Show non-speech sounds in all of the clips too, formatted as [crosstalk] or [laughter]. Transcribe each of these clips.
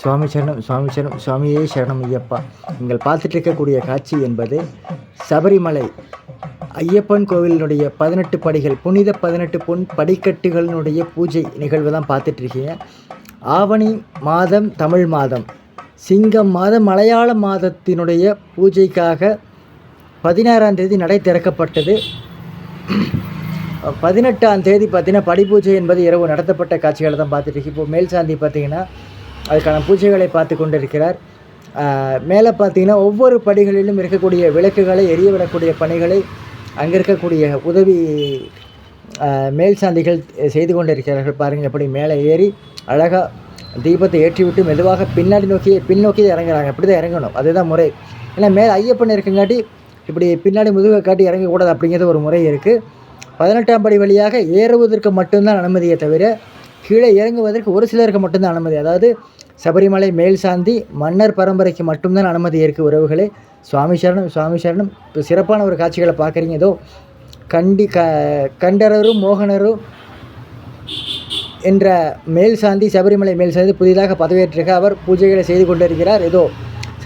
சுவாமி சரணம் சுவாமி சரணம் சுவாமியே சரணம் ஐயப்பா. நீங்கள் பார்த்துட்டு இருக்கக்கூடிய காட்சி என்பது சபரிமலை ஐயப்பன் கோவிலினுடைய பதினெட்டு படிகள் புனித பதினெட்டு பொன் படிக்கட்டுகளினுடைய பூஜை நிகழ்வு தான் பார்த்துட்ருக்கீங்க ஆவணி மாதம் தமிழ் மாதம். சிங்கம் மாதம் மலையாள மாதத்தினுடைய பூஜைக்காக பதினாறாம் தேதி நடை திறக்கப்பட்டது. பதினெட்டாம் தேதி பார்த்தீங்கன்னா படிப்பூஜை என்பது இரவு நடத்தப்பட்ட காட்சிகளை தான் பார்த்துட்டு இப்போ மேல் சாந்தி பார்த்தீங்கன்னா அதுக்கான பூஜைகளை பார்த்து கொண்டிருக்கிறார். மேலே பார்த்தீங்கன்னா ஒவ்வொரு படிகளிலும் இருக்கக்கூடிய விளக்குகளை எரிய விடக்கூடிய பணிகளை அங்கே இருக்கக்கூடிய உதவி மேல் சாந்திகள் செய்து கொண்டிருக்கிறார்கள். பாருங்கள் எப்படி மேலே ஏறி அழகாக தீபத்தை ஏற்றிவிட்டு மெதுவாக பின்னாடி நோக்கி பின்னோக்கி இறங்குறாங்க. அப்படி தான் இறங்கணும். அதுதான் முறை. ஏன்னா மேலே ஐயப்பன் இருக்குங்காட்டி இப்படி பின்னாடி முதுகை காட்டி இறங்கக்கூடாது அப்படிங்கிறது ஒரு முறை இருக்குது பதினெட்டாம் படி வழியாக ஏறுவதற்கு மட்டும்தான் அனுமதியை தவிர கீழே இறங்குவதற்கு ஒரு சிலருக்கு மட்டும்தான் அனுமதி. அதாவது சபரிமலை மேல் சாந்தி மன்னர் பரம்பரைக்கு மட்டும்தான் அனுமதி இருக்குது உறவுகளே. சுவாமி சரணம் சுவாமி சரணம். இப்போ சிறப்பான ஒரு காட்சிகளை பார்க்குறீங்க. ஏதோ கண்டி க கண்டரரும் மோகனரும் என்ற மேல் சாந்தி சபரிமலை மேல் சாந்தி புதிதாக பதவியேற்றிருக்க அவர் பூஜைகளை செய்து கொண்டிருக்கிறார். ஏதோ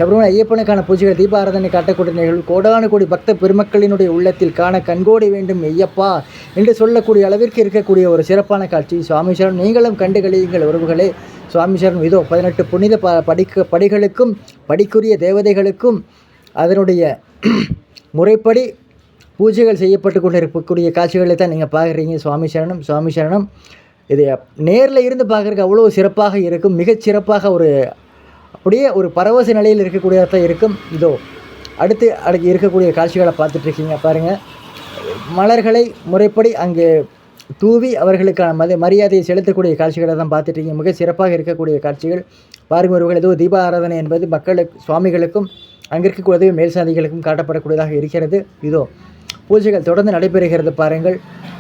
சபரிமலை ஐயப்பனுக்கான பூஜைகள் தீபாராதனை காட்டக்கூடிய நிகழ்வு கோடானு கோடி பக்த பெருமக்களினுடைய உள்ளத்தில் காண கண்கோடி வேண்டும் ஐயப்பா என்று சொல்லக்கூடிய அளவிற்கு இருக்கக்கூடிய ஒரு சிறப்பான காட்சி. சுவாமி சரண் நீங்களும் கண்டுகளியுங்கள் உறவுகளே. சுவாமி சரண் இதோ பதினெட்டு புனித ப படிக்க படிகளுக்கும் படிக்குரிய தேவதைகளுக்கும் அதனுடைய [clears throat] முறைப்படி பூஜைகள் செய்யப்பட்டு கொண்டிருக்கக்கூடிய காட்சிகளை தான் நீங்கள் பார்க்குறீங்க. சுவாமி சரணம் சுவாமி சரணம். இது நேரில் இருந்து பார்க்குறதுக்கு அவ்வளோ சிறப்பாக இருக்கும். மிகச்சிறப்பாக ஒரு அப்படியே ஒரு பரவச நிலையில் இருக்கக்கூடியதாக தான் இருக்கும். இதோ அடுத்து அடுக்கு இருக்கக்கூடிய காட்சிகளை பார்த்துட்ருக்கீங்க பாருங்கள் மலர்களை முறைப்படி அங்கே தூவி அவர்களுக்கான மத மரியாதையை செலுத்தக்கூடிய காட்சிகளை தான் பார்த்துட்ருக்கீங்க. மிக சிறப்பாக இருக்கக்கூடிய காட்சிகள். பாருங்கள் ஒருவர்கள் ஏதோ தீப ஆராதனை என்பது மக்களுக்கு சுவாமிகளுக்கும் அங்கே இருக்கக்கூடிய மேல்சாதிகளுக்கும் காட்டப்படக்கூடியதாக இருக்கிறது. இதோ பூஜைகள் தொடர்ந்து நடைபெறுகிறது பாருங்கள்.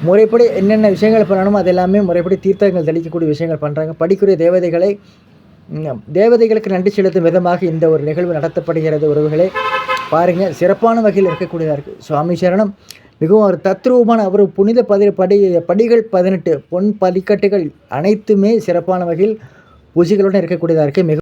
முறைப்படி என்னென்ன விஷயங்கள் பண்ணணுமோ அது எல்லாமே முறைப்படி தீர்த்தங்கள் தெளிக்கக்கூடிய விஷயங்கள் பண்ணுறாங்க படிக்குரிய தேவதைகளை தேவதைகளுக்கு நன்றி செலுத்தும் விதமாக இந்த ஒரு நிகழ்வு நடத்தப்படுகிறது உறவுகளே. பாருங்கள் சிறப்பான வகையில் இருக்கக்கூடியதாக இருக்குது சுவாமி சரணம். மிகவும் ஒரு தத்ரூபமான அவர் புனித பதி படி படிகள் பதினெட்டு பொன் படிக்கட்டுகள் அனைத்துமே சிறப்பான வகையில் பூஜைகளுடன் இருக்கக்கூடியதாக இருக்குது மிக